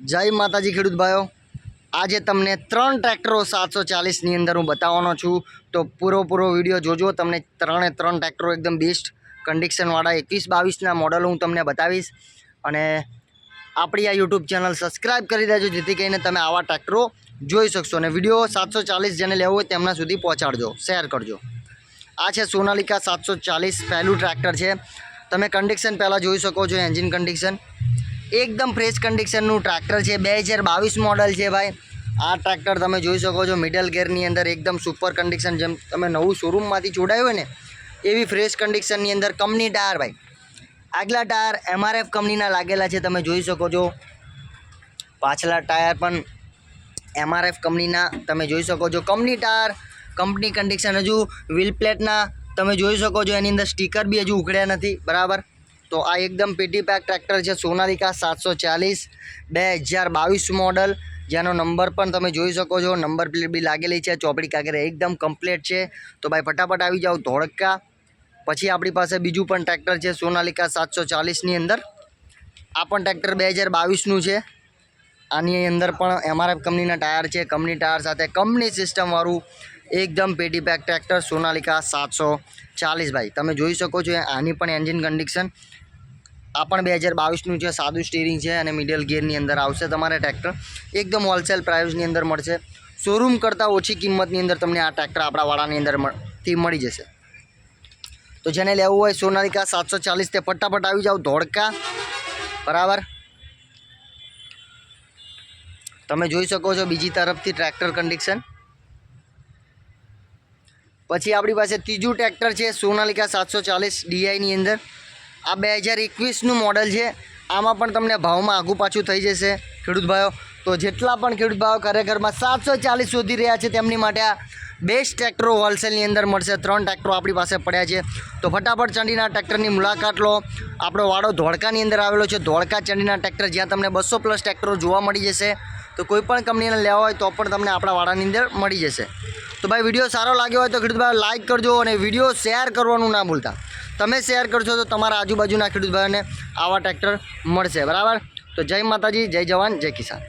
જય માતાજી ખેડૂત ભાઈઓ. આજે તમને ત્રણ ટ્રેક્ટરો સાતસો ચાલીસની અંદર હું બતાવવાનો છું. તો પૂરો પૂરો વીડિયો જોજો, તમને ત્રણે ત્રણ ટ્રેક્ટરો એકદમ બેસ્ટ કન્ડિશનવાળા એકવીસ બાવીસના મોડલ હું તમને બતાવીશ. અને આપણી આ યુટ્યુબ ચેનલ સબસ્ક્રાઈબ કરી દેજો, જેથી કરીને તમે આવા ટ્રેક્ટરો જોઈ શકશો. અને વીડિયો સાતસો ચાલીસ જેને લેવો હોય તેમના સુધી પહોંચાડજો શેર કરજો. આ છે સોનાલિકા સાતસો ચાલીસ પહેલું ટ્રેક્ટર છે. તમે કન્ડિશન પહેલાં જોઈ શકો છો એન્જિન કન્ડિશન એકદમ ફ્રેશ કન્ડિશનનું ટ્રેક્ટર છે, બે હજાર બાવીસ મોડલ છે ભાઈ. આ ટ્રેક્ટર તમે જોઈ શકો છો મિડલ ગેરની અંદર એકદમ સુપર કન્ડિશન જેમ તમે નવું શોરૂમમાંથી જોડાયું હોય ને, એવી ફ્રેશ કન્ડિશનની અંદર કંપની ટાયર ભાઈ. આગલા ટાયર એમઆરએફ કંપનીના લાગેલા છે, તમે જોઈ શકો છો. પાછલા ટાયર પણ એમઆરએફ કંપનીના તમે જોઈ શકો છો. કંપની ટાયર કંપની કન્ડિશન હજુ વ્હીલ પ્લેટના તમે જોઈ શકો છો, એની અંદર સ્ટીકર બી હજુ ઉઘડ્યા નથી, બરાબર? તો આ એકદમ પેટી પેક ટ્રેક્ટર છે, સોનાલિકા સાતસો ચાલીસ, બે હજાર બાવીસ મોડલ. જેનો નંબર પણ તમે જોઈ શકો છો. નંબર પ્લેટ બી લાગેલી છે, ચોપડી કાગરે એકદમ કમ્પ્લીટ છે. તો ભાઈ ફટાફટ આવી જાઓ ધોળકા. પછી આપણી પાસે બીજું પણ ટ્રેક્ટર છે, સોનાલિકા સાતસો ચાલીસની અંદર. આ પણ ટ્રેક્ટર બે હજાર બાવીસનું છે. આની અંદર પણ એમઆરએફ કંપનીના ટાયર છે, કંપની ટાયર સાથે કંપની સિસ્ટમવાળું. એકદમ પેટી પેક ટ્રેક્ટર સોનાલિકા સાતસો ચાલીસ ભાઈ. તમે જોઈ શકો છો આની પણ એન્જિન કન્ડિશન આ પણ બે હજાર બાવીસનું છે, સાદું સ્ટીરિંગ છે અને મિડલ ગિયરની અંદર આવશે તમારે ટ્રેક્ટર. એકદમ હોલસેલ પ્રાઇસની અંદર મળશે. શોરૂમ કરતાં ઓછી કિંમતની અંદર તમને આ ટ્રેક્ટર આપણા વાળાની અંદરથી મળી જશે. તો જેને લેવું હોય સોનાલિકા સાતસો ચાલીસ તે ફટાફટ આવી જાઓ, ધોળકા. બરાબર? તમે જોઈ શકો છો બીજી તરફથી ટ્રેક્ટર કન્ડિશન પછી આપણી પાસે ત્રીજું ટ્રેક્ટર છે, સોનાલિકા સાતસો ચાલીસ ડીઆઈની અંદર. આ બે હજાર એકવીસનું મોડલ છે. આમાં પણ તમને ભાવમાં આઘું પાછું થઈ જશે, ખેડૂત ભાઈઓ. તો જેટલા પણ ખેડૂત ભાઈઓ ખરેખરમાં સાતસો ચાલીસ શોધી રહ્યા છે, તેમની માટે આ બેસ્ટ ટ્રેક્ટરો હોલસેલની અંદર મળશે. ત્રણ ટ્રેક્ટરો આપણી પાસે પડ્યા છે. તો ફટાફટ ચંડીના ટ્રેક્ટરની મુલાકાત લો. આપણો વાડો ધોળકાની અંદર આવેલો છે. ધોળકા ચંડીના ટ્રેક્ટર, જ્યાં તમને બસો પ્લસ ટ્રેક્ટરો જોવા મળી જશે. તો કોઈપણ કંપનીને લેવા હોય તો પણ તમને આપણા વાડાની અંદર મળી જશે. તો ભાઈ વીડિયો સારો લાગ્યો હોય તો ખેડૂતભાઈ લાઇક કરજો અને વીડિયો શેર કરવાનું ના ભૂલતા. તમે શેર કરશો તો તમારા આજુબાજુના ખેડૂતભાઈને આવા ટ્રેક્ટર મળશે. બરાબર? તો જય માતાજી, જય જવાન, જય કિસાન.